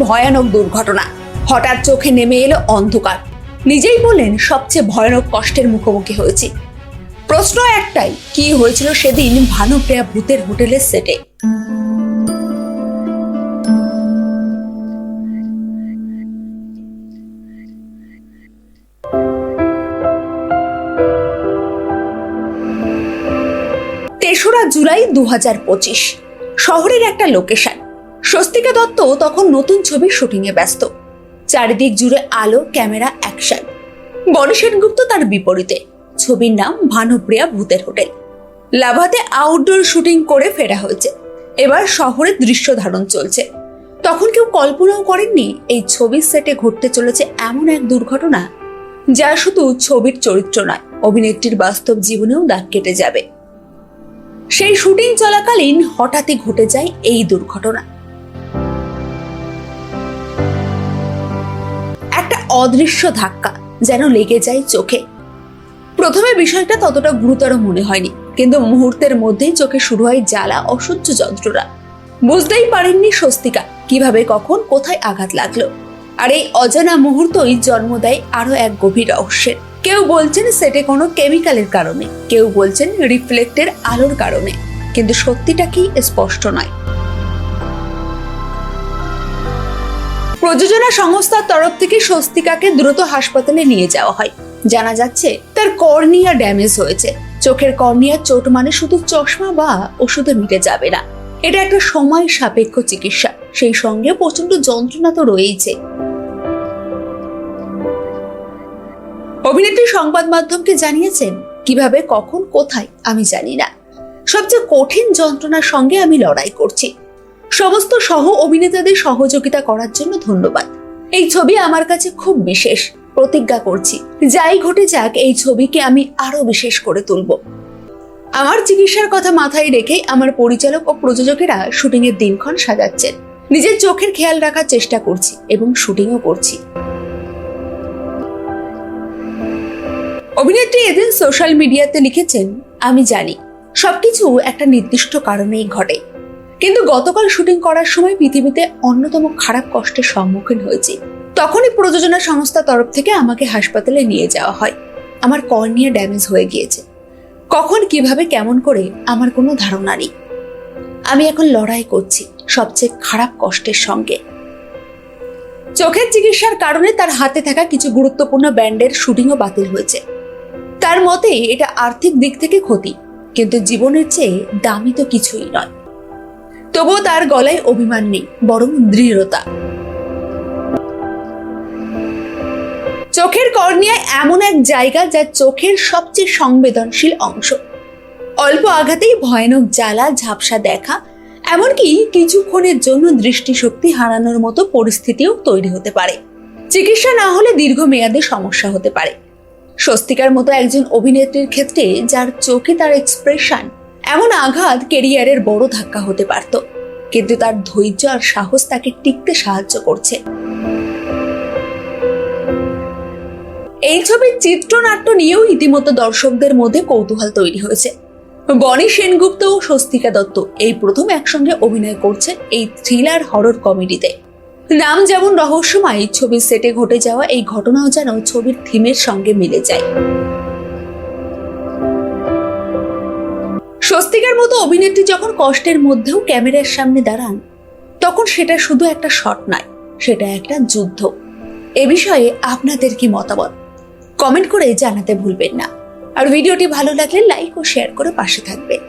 ভয়ানক দুর্ঘটনা। হঠাৎ চোখে নেমে এলো অন্ধকার। নিজেই বললেন, সবচেয়ে ভয়ানক কষ্টের মুখোমুখি হয়েছি। প্রশ্ন একটাই, কি হয়েছিল সেদিন ভানুপ্রিয়া ভূতের হোটেলের সেটে? তেসরা জুলাই দু হাজার পঁচিশ। শহরের একটা লোকেশন। স্বস্তিকা দত্ত তখন নতুন ছবির শুটিংয়ে ব্যস্ত। চারিদিক জুড়ে আলো, ক্যামেরা, অ্যাকশন। বনি সেনগুপ্ত তার বিপরীতে। ছবির নাম ভানুপ্রিয়া ভূতের হোটেল। লাভাতে আউটডোর শুটিং করে ফেরা হয়েছে। এবার শহরের দৃশ্য ধারণ চলছে। তখন কেউ কল্পনাও করেননি এই ছবির সেটে ঘটতে চলেছে এমন এক দুর্ঘটনা, যা শুধু ছবির চরিত্র নয়, অভিনেত্রীর বাস্তব জীবনেও দাগ কেটে যাবে। সেই শুটিং চলাকালীন হঠাৎই ঘটে যায় এই দুর্ঘটনা। অদৃশ্য ধাক্কা যেন লেগে যায় চোখে। প্রথমে বিষয়টা ততটা গুরুতর মনে হয়নি, কিন্তু মুহূর্তের মধ্যেই চোখে শুরু হয় জ্বালা, অসহ্য যন্ত্রণা। বুঝতেই পারেননি স্বস্তিকা, কীভাবে, কখন, কোথায় আঘাত লাগল। আর এই অজানা মুহূর্তই জন্ম দেয় আরও এক গভীর রহস্যের। কেউ বলছেন সেটে কোনো কেমিক্যালের কারণে, কেউ বলছেন রিফ্লেক্টের আলোর কারণে, কিন্তু সত্যিটা কি স্পষ্ট নয়। প্রযোজনা সংস্থার তরফ থেকে স্বস্তিকাকে দ্রুত হাসপাতালে নিয়ে যাওয়া হয়। জানা যাচ্ছে, তার কর্নিয়া ড্যামেজ হয়েছে। চোখের কর্নিয়া চোট মানে শুধু চশমা বা ওষুধে মিটে যাবে না। এটা একটা সময় সাপেক্ষ চিকিৎসা। সেই সঙ্গে প্রচণ্ড যন্ত্রণা তো রয়েইছে। অভিনেত্রী সংবাদ মাধ্যমকে জানিয়েছেন, কীভাবে, কখন, কোথায়, আমি জানি না। সবচেয়ে কঠিন যন্ত্রণার সঙ্গে আমি লড়াই করছি। সমস্ত সহ অভিনেতাদের সহযোগিতা করার জন্য ধন্যবাদ। এই ছবি আমার কাছে খুব বিশেষ, প্রতিজ্ঞা করছি। যাই ঘটে যাক, এই ছবিকে আমি আরও বিশেষ করে তুলব। আমার চিকিৎসার কথা মাথায় রেখে আমার পরিচালক ও প্রযোজকেরা শুটিং এর দিনক্ষণ সাজাচ্ছেন। নিজের চোখের খেয়াল রাখার চেষ্টা করছি এবং শুটিংও করছি। অভিনেত্রী এদিন সোশ্যাল মিডিয়াতে লিখেছেন, আমি জানি। সবকিছু একটা নির্দিষ্ট কারণেই ঘটে। কিন্তু গতকাল শুটিং করার সময় পৃথিবীতে অন্যতম খারাপ কষ্টের সম্মুখীন হয়েছি। তখনই প্রযোজনা সংস্থার তরফ থেকে আমাকে হাসপাতালে নিয়ে যাওয়া হয়। আমার কর্নিয়া ড্যামেজ হয়ে গিয়েছে। কখন, কীভাবে, কেমন করে আমার কোনো ধারণা নেই। আমি এখন লড়াই করছি সবচেয়ে খারাপ কষ্টের সঙ্গে। চোখের চিকিৎসার কারণে তার হাতে থাকা কিছু গুরুত্বপূর্ণ ব্যান্ডের শুটিংও বাতিল হয়েছে। তার মতে, এটা আর্থিক দিক থেকে ক্ষতি, কিন্তু জীবনের চেয়ে দামি তো কিছুই নয়। তবুও তার গলায় অভিমান নেই, বরং দৃঢ়তা। চোখের কর্নিয়ায় এমন এক জায়গা যা চোখের সবচেয়ে সংবেদনশীল অংশ। অল্প আঘাতেই ভয়ানক জ্বালা, ঝাপসা দেখা, এমনকি কিছুক্ষণের জন্য দৃষ্টিশক্তি হারানোর মতো পরিস্থিতিও তৈরি হতে পারে। চিকিৎসা না হলে দীর্ঘমেয়াদে সমস্যা হতে পারে। স্বস্তিকার মতো একজন অভিনেত্রীর ক্ষেত্রে যার চোখে তার এক্সপ্রেশন এমন আঘাত কেরিয়ারের বড় ধাক্কা হতে পারত, কিন্তু তার ধৈর্য আর সাহস তাকে টিকতে সাহায্য করছে। এই ছবির চিত্রনাট্য নিয়েও ইতিমধ্যে দর্শকদের মধ্যে কৌতূহল তৈরি হয়েছে। বনি সেনগুপ্ত ও স্বস্তিকা দত্ত এই প্রথম একসঙ্গে অভিনয় করছেন এই থ্রিলার হরর কমেডিতে। নাম যেমন রহস্যময় ছবির সেটে ঘটে যাওয়া এই ঘটনাও যেন ছবির থিমের সঙ্গে মিলে যায়। স্বস্তিকার অভিনেত্রী যখন কষ্টের মধ্যেও ক্যামেরার সামনে দাঁড়ান, তখন সেটা শুধু একটা শট নয়, সেটা একটা যুদ্ধ। এ বিষয়ে আপনাদের কি মতামত? কমেন্ট করে জানাতে ভুলবেন না। আর ভিডিওটি ভালো লাগলে লাইক ও শেয়ার করে পাশে থাকবেন।